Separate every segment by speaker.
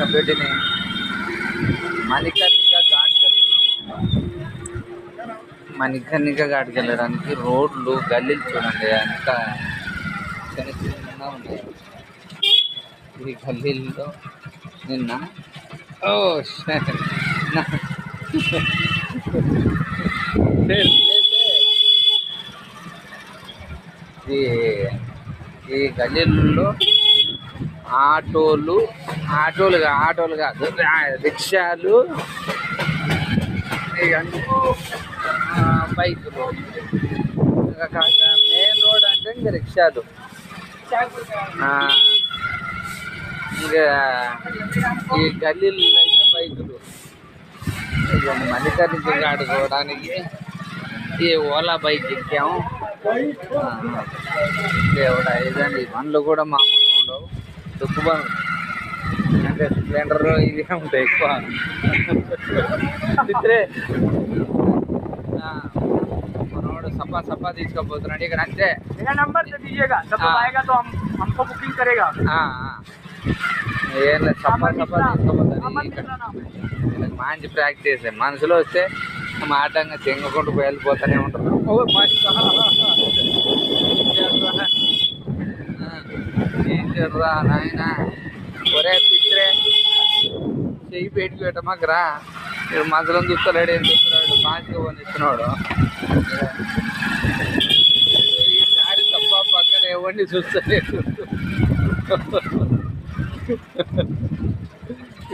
Speaker 1: సభ్యుడిని మణికర్ణిక ఘాట్కి వెళ్తున్నాము మణికర్ణిక ఘాట్కి వెళ్ళడానికి రోడ్లు గల్లీలు చూడండి. అంత చిన్న చిన్నగా ఉన్నాయి. ఈ గల్లీల్లో నిన్న ఓ ఈ ఈ గల్లీల్లో ఆటోలు ఆటోలు ఆటోలు కాదు రిక్షాలు బైకులు. మెయిన్ రోడ్ అంటే ఇంకా రిక్షాలు. ఇంకా ఈ గల్లీలు అయితే బైకులు. ఇవన్నీ మల్లికార్జున ఆడుకోవడానికి ఈ ఓలా బైక్ ఎక్కాము. దేవుడా ఇదండి బండ్లు కూడా మామూలుగా ఉండవు. దుక్కు బండ్లు. అంటే స్ప్లెండర్ ఇవి ఉంటాయి ఎక్కువ చిత్రే ఆ, మనోడు సపా సపా తీసుకుపోతున్నాడు ఇక్కడ అంతే
Speaker 2: मेरा नंबर दे दीजिएगा जब
Speaker 1: हाँ।
Speaker 2: आएगा तो हम हमको बुकिंग करेगा
Speaker 1: ఆ, ఆ. ఏం లేదు సపా
Speaker 2: अमन
Speaker 1: సపా
Speaker 2: मिश्रा
Speaker 1: తీసుకుపోతాడు
Speaker 2: अमन
Speaker 1: ఇక్కడ
Speaker 2: मिश्रा नाम है
Speaker 1: వీళ్ళకి మంచి ప్రాక్టీస్ మనసులో వస్తే మాటంగా తెంగకుండా వెళ్ళిపోతూనే ఉంటారు ఓ మై టీచర్రా నాయన ఒరే పిత్రే చెయ్యి పెట్టి పెట్టమాకరా ఇక్కడ మధ్యలో చూస్తలేడు ఏం చూస్తున్నాడు మంచిగా పండిస్తున్నాడు ఈ దారి తప్ప పక్కన ఎవరిని చూస్తలేడు.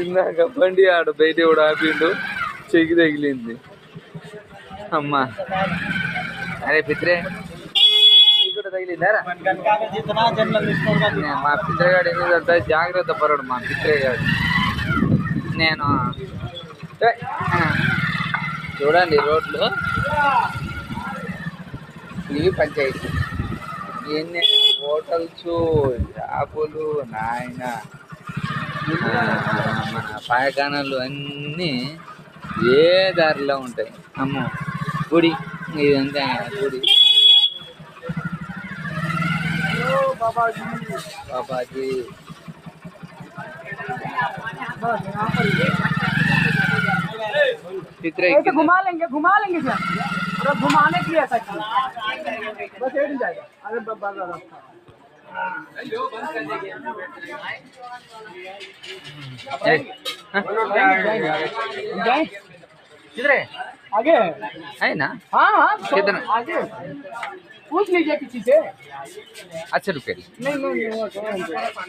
Speaker 1: ఇందాక బండి ఆడు బయట కూడా ఆపిండు చెయ్యి తగిలింది. అమ్మా. అరే పిత్రే మా పిత్రగాడు ఎన్ని జాగ్రత్త పరుడు మా పిత్రగాడు నేను చూడండి రోడ్లు. ఇవి పంచాయతీ ఎన్ని హోటల్స్ షాపులు నాయన మన పాయకాణాలు అన్నీ ఏ దారిలో ఉంటాయి అమ్మో గుడి ఇదంతా గుడి
Speaker 2: बाबा जी
Speaker 1: बाबा
Speaker 2: जी घुमा लेंगे घुमा लेंगे क्या? अरे घुमाने के लिए ऐसा बस एक जाएगा। अरे बाबा का रास्ता आगे। है
Speaker 1: है ना?
Speaker 2: हाँ हाँ
Speaker 1: कितना?
Speaker 2: आगे। पूछ लीजिए किसी से।
Speaker 1: अच्छा रुके
Speaker 2: नहीं नहीं तो-